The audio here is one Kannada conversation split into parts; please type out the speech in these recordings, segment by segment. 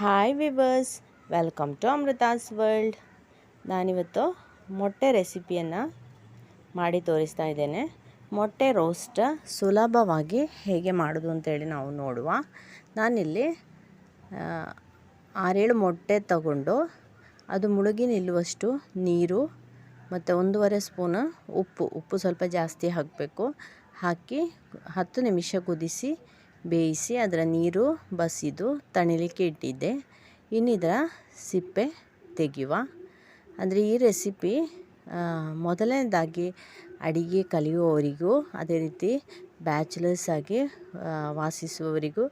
Hi viewers welcome to Amrutha's world ನಾನಿವತ್ತು ಮೊಟ್ಟೆ ರೆಸಿಪಿಯನ್ನು ಮಾಡಿ ತೋರಿಸ್ತಾ ಇದ್ದೇನೆ. ಮೊಟ್ಟೆ ರೋಸ್ಟ್ ಸುಲಭವಾಗಿ ಹೇಗೆ ಮಾಡೋದು ಅಂತೇಳಿ ನಾವು ನೋಡುವ. ನಾನಿಲ್ಲಿ ಆರೇಳು ಮೊಟ್ಟೆ ತಗೊಂಡು ಅದು ಮುಳುಗಿ ನಿಲ್ಲುವಷ್ಟು ನೀರು ಮತ್ತು ಒಂದೂವರೆ ಸ್ಪೂನು ಉಪ್ಪು. ಉಪ್ಪು ಸ್ವಲ್ಪ ಜಾಸ್ತಿ ಹಾಕಬೇಕು. ಹಾಕಿ ಹತ್ತು ನಿಮಿಷ ಕುದಿಸಿ ಬೇಯಿಸಿ ಅದರ ನೀರು ಬಸಿದು ತಣಿಲಿಕ್ಕೆ ಇಟ್ಟಿದ್ದೆ. ಇನ್ನಿದರ ಸಿಪ್ಪೆ ತೆಗೆಯುವ. ಅಂದರೆ ಈ ರೆಸಿಪಿ ಮೊದಲನೇದಾಗಿ ಅಡಿಗೆ ಕಲಿಯುವವರಿಗೂ, ಅದೇ ರೀತಿ ಬ್ಯಾಚುಲರ್ಸ್ ಆಗಿ ವಾಸಿಸುವವರಿಗೂ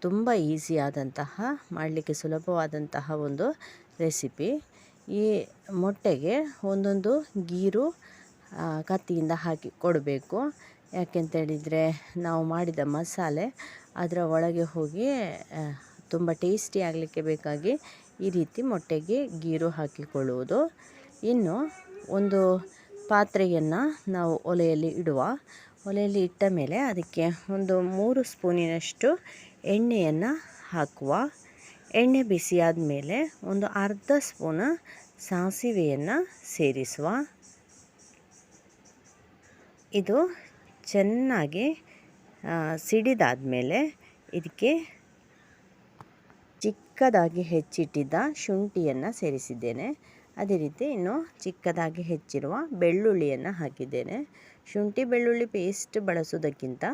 ತುಂಬ ಈಸಿ ಆದಂತಹ, ಮಾಡಲಿಕ್ಕೆ ಸುಲಭವಾದಂತಹ ಒಂದು ರೆಸಿಪಿ. ಈ ಮೊಟ್ಟೆಗೆ ಒಂದೊಂದು ಗೀರು ಕತ್ತಿಯಿಂದ ಹಾಕಿ ಕೊಡಬೇಕು. ಯಾಕೆಂತೇಳಿದರೆ ನಾವು ಮಾಡಿದ ಮಸಾಲೆ ಅದರ ಒಳಗೆ ಹೋಗಿ ತುಂಬ ಟೇಸ್ಟಿ ಆಗಲಿಕ್ಕೆ ಬೇಕಾಗಿ ಈ ರೀತಿ ಮೊಟ್ಟೆಗೆ ಗೀರು ಹಾಕಿಕೊಳ್ಳುವುದು. ಇನ್ನು ಒಂದು ಪಾತ್ರೆಯನ್ನು ನಾವು ಒಲೆಯಲ್ಲಿ ಇಡುವ. ಒಲೆಯಲ್ಲಿ ಇಟ್ಟ ಮೇಲೆ ಅದಕ್ಕೆ ಒಂದು ಮೂರು ಸ್ಪೂನಿನಷ್ಟು ಎಣ್ಣೆಯನ್ನು ಹಾಕುವ. ಎಣ್ಣೆ ಬಿಸಿಯಾದ ಮೇಲೆ ಒಂದು ಅರ್ಧ ಸ್ಪೂನ ಸಾಸಿವೆಯನ್ನು ಸೇರಿಸುವ. ಇದು ಚೆನ್ನಾಗಿ ಸಿಡಿದಾದ ಮೇಲೆ ಇದಕ್ಕೆ ಚಿಕ್ಕದಾಗಿ ಹೆಚ್ಚಿಟ್ಟಿದ್ದ ಶುಂಠಿಯನ್ನು ಸೇರಿಸಿದ್ದೇನೆ. ಅದೇ ರೀತಿ ಇನ್ನು ಚಿಕ್ಕದಾಗಿ ಹೆಚ್ಚಿರುವ ಬೆಳ್ಳುಳ್ಳಿಯನ್ನು ಹಾಕಿದ್ದೇನೆ. ಶುಂಠಿ, ಬೆಳ್ಳುಳ್ಳಿ ಪೇಸ್ಟ್ ಬಳಸೋದಕ್ಕಿಂತ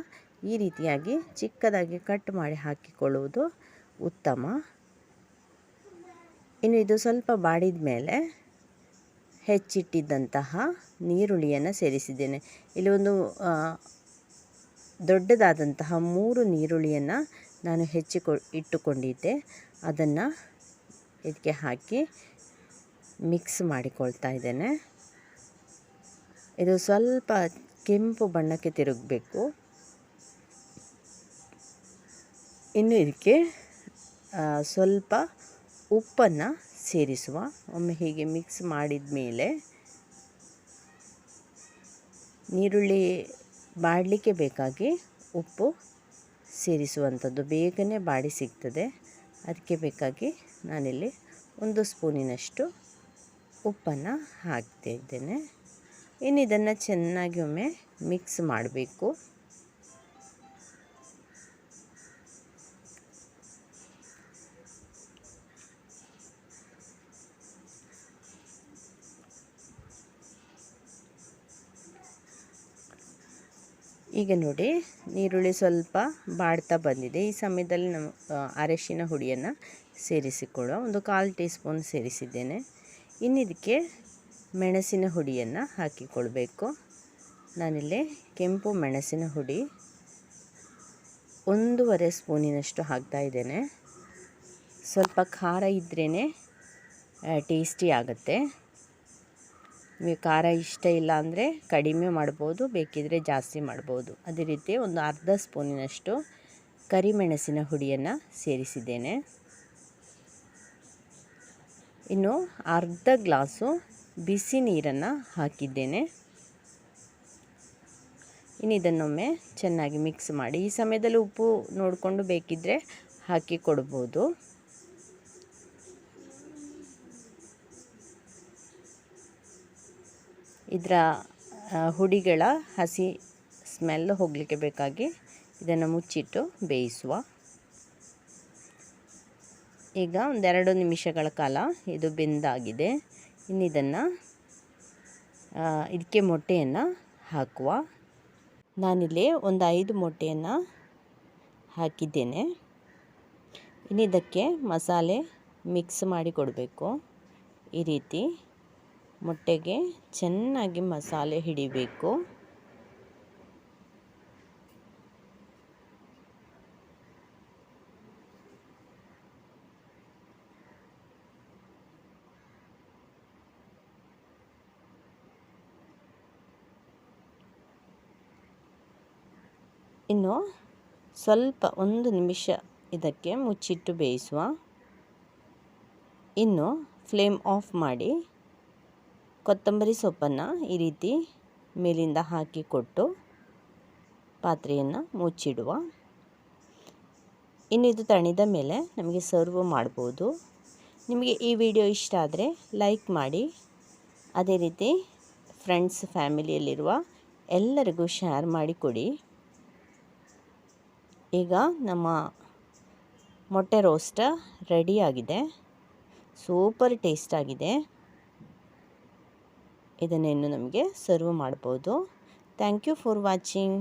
ಈ ರೀತಿಯಾಗಿ ಚಿಕ್ಕದಾಗಿ ಕಟ್ ಮಾಡಿ ಹಾಕಿಕೊಳ್ಳುವುದು ಉತ್ತಮ. ಇನ್ನು ಇದು ಸ್ವಲ್ಪ ಬಾಡಿದ ಮೇಲೆ ಹೆಚ್ಚಿಟ್ಟಿದ್ದಂತಹ ನೀರುಳ್ಳಿಯನ್ನು ಸೇರಿಸಿದ್ದೇನೆ. ಇಲ್ಲಿ ಒಂದು ದೊಡ್ಡದಾದಂತಹ ಮೂರು ನೀರುಳ್ಳಿಯನ್ನು ನಾನು ಹೆಚ್ಚಿಕೊ, ಇಟ್ಟುಕೊಂಡಿದ್ದೆ. ಅದನ್ನು ಇದಕ್ಕೆ ಹಾಕಿ ಮಿಕ್ಸ್ ಮಾಡಿಕೊಳ್ತಾ ಇದ್ದೇನೆ. ಇದು ಸ್ವಲ್ಪ ಕೆಂಪು ಬಣ್ಣಕ್ಕೆ ತಿರುಗಬೇಕು. ಇನ್ನು ಇದಕ್ಕೆ ಸ್ವಲ್ಪ ಉಪ್ಪನ್ನು ಸೇರಿಸುವ. ಒಮ್ಮೆ ಹೀಗೆ ಮಿಕ್ಸ್ ಮಾಡಿದ ಮೇಲೆ ನೀರುಳ್ಳಿ ಬಾಡಲಿಕ್ಕೆ ಬೇಕಾಗಿ ಉಪ್ಪು ಸೇರಿಸುವಂಥದ್ದು ಬೇಗನೆ ಬಾಡಿ ಸಿಗ್ತದೆ. ಅದಕ್ಕೆ ಬೇಕಾಗಿ ನಾನಿಲ್ಲಿ ಒಂದು ಸ್ಪೂನಿನಷ್ಟು ಉಪ್ಪನ್ನು ಹಾಕ್ತಾ ಇದ್ದೇನೆ. ಇನ್ನು ಇದನ್ನು ಚೆನ್ನಾಗಿ ಒಮ್ಮೆ ಮಿಕ್ಸ್ ಮಾಡಬೇಕು. ಈಗ ನೋಡಿ, ಈರುಳ್ಳಿ ಸ್ವಲ್ಪ ಬಾಡ್ತಾ ಬಂದಿದೆ. ಈ ಸಮಯದಲ್ಲಿ ನಮ್ಮ ಅರಶಿನ ಹುಡಿಯನ್ನು ಸೇರಿಸಿಕೊಳ್ಳುವ ಒಂದು ಕಾಲು ಟೀ ಸ್ಪೂನ್ ಸೇರಿಸಿದ್ದೇನೆ. ಇನ್ನಿದಕ್ಕೆ ಮೆಣಸಿನ ಹುಡಿಯನ್ನು ಹಾಕಿಕೊಳ್ಬೇಕು. ನಾನಿಲ್ಲಿ ಕೆಂಪು ಮೆಣಸಿನ ಹುಡಿ ಒಂದೂವರೆ ಸ್ಪೂನಿನಷ್ಟು ಹಾಕ್ತಾ ಇದ್ದೇನೆ. ಸ್ವಲ್ಪ ಖಾರ ಇದ್ರೇ ಟೇಸ್ಟಿ ಆಗುತ್ತೆ. ನಿಮಗೆ ಖಾರ ಇಷ್ಟ ಇಲ್ಲ ಅಂದರೆ ಕಡಿಮೆ ಮಾಡ್ಬೋದು, ಬೇಕಿದ್ರೆ ಜಾಸ್ತಿ ಮಾಡ್ಬೋದು. ಅದೇ ರೀತಿ ಒಂದು ಅರ್ಧ ಸ್ಪೂನಿನಷ್ಟು ಕರಿಮೆಣಸಿನ ಹುಡಿಯನ್ನು ಸೇರಿಸಿದ್ದೇನೆ. ಇನ್ನು ಅರ್ಧ ಗ್ಲಾಸು ಬಿಸಿ ನೀರನ್ನು ಹಾಕಿದ್ದೇನೆ. ಇನ್ನು ಇದನ್ನೊಮ್ಮೆ ಚೆನ್ನಾಗಿ ಮಿಕ್ಸ್ ಮಾಡಿ, ಈ ಸಮಯದಲ್ಲಿ ಉಪ್ಪು ನೋಡಿಕೊಂಡು ಬೇಕಿದ್ದರೆ ಹಾಕಿ ಕೊಡ್ಬೋದು. ಇದರ ಹುಡಿಗಳ ಹಸಿ ಸ್ಮೆಲ್ ಹೋಗಲಿಕ್ಕೆ ಬೇಕಾಗಿ ಇದನ್ನು ಮುಚ್ಚಿಟ್ಟು ಬೇಯಿಸುವ. ಈಗ ಒಂದೆರಡು ನಿಮಿಷಗಳ ಕಾಲ ಇದು ಬೆಂದಾಗಿದೆ. ಇನ್ನು ಇದನ್ನು ಇದಕ್ಕೆ ಮೊಟ್ಟೆಯನ್ನು ಹಾಕುವ. ನಾನಿಲ್ಲಿ ಒಂದು ಐದು ಮೊಟ್ಟೆಯನ್ನು ಹಾಕಿದ್ದೇನೆ. ಇನ್ನಿದಕ್ಕೆ ಮಸಾಲೆ ಮಿಕ್ಸ್ ಮಾಡಿ ಕೊಡಬೇಕು. ಈ ರೀತಿ. ಮೊಟ್ಟೆಗೆ ಚೆನ್ನಾಗಿ ಮಸಾಲೆ ಹಿಡಿಬೇಕು. ಇನ್ನು ಸ್ವಲ್ಪ ಒಂದು ನಿಮಿಷ ಇದಕ್ಕೆ ಮುಚ್ಚಿಟ್ಟು ಬೇಯಿಸುವ. ಇನ್ನು ಫ್ಲೇಮ್ ಆಫ್ ಮಾಡಿ ಕೊತ್ತಂಬರಿ ಸೊಪ್ಪನ್ನು ಈ ರೀತಿ ಮೇಲಿಂದ ಹಾಕಿಕೊಟ್ಟು ಪಾತ್ರೆಯನ್ನು ಮುಚ್ಚಿಡುವ. ಇನ್ನು ಇದು ತಣಿದ ಮೇಲೆ ನಮಗೆ ಸರ್ವ್ ಮಾಡ್ಬೋದು. ನಿಮಗೆ ಈ ವಿಡಿಯೋ ಇಷ್ಟ ಆದರೆ ಲೈಕ್ ಮಾಡಿ. ಅದೇ ರೀತಿ ಫ್ರೆಂಡ್ಸ್, ಫ್ಯಾಮಿಲಿಯಲ್ಲಿರುವ ಎಲ್ಲರಿಗೂ ಶೇರ್ ಮಾಡಿ ಕೊಡಿ. ಈಗ ನಮ್ಮ ಮೊಟ್ಟೆ ರೋಸ್ಟ್ ರೆಡಿಯಾಗಿದೆ ಸೂಪರ್ ಟೇಸ್ಟ್ ಆಗಿದೆ ಇದನ್ನೇನು ನಮಗೆ ಸರ್ವ್ ಮಾಡ್ಬೋದು. Thank you for watching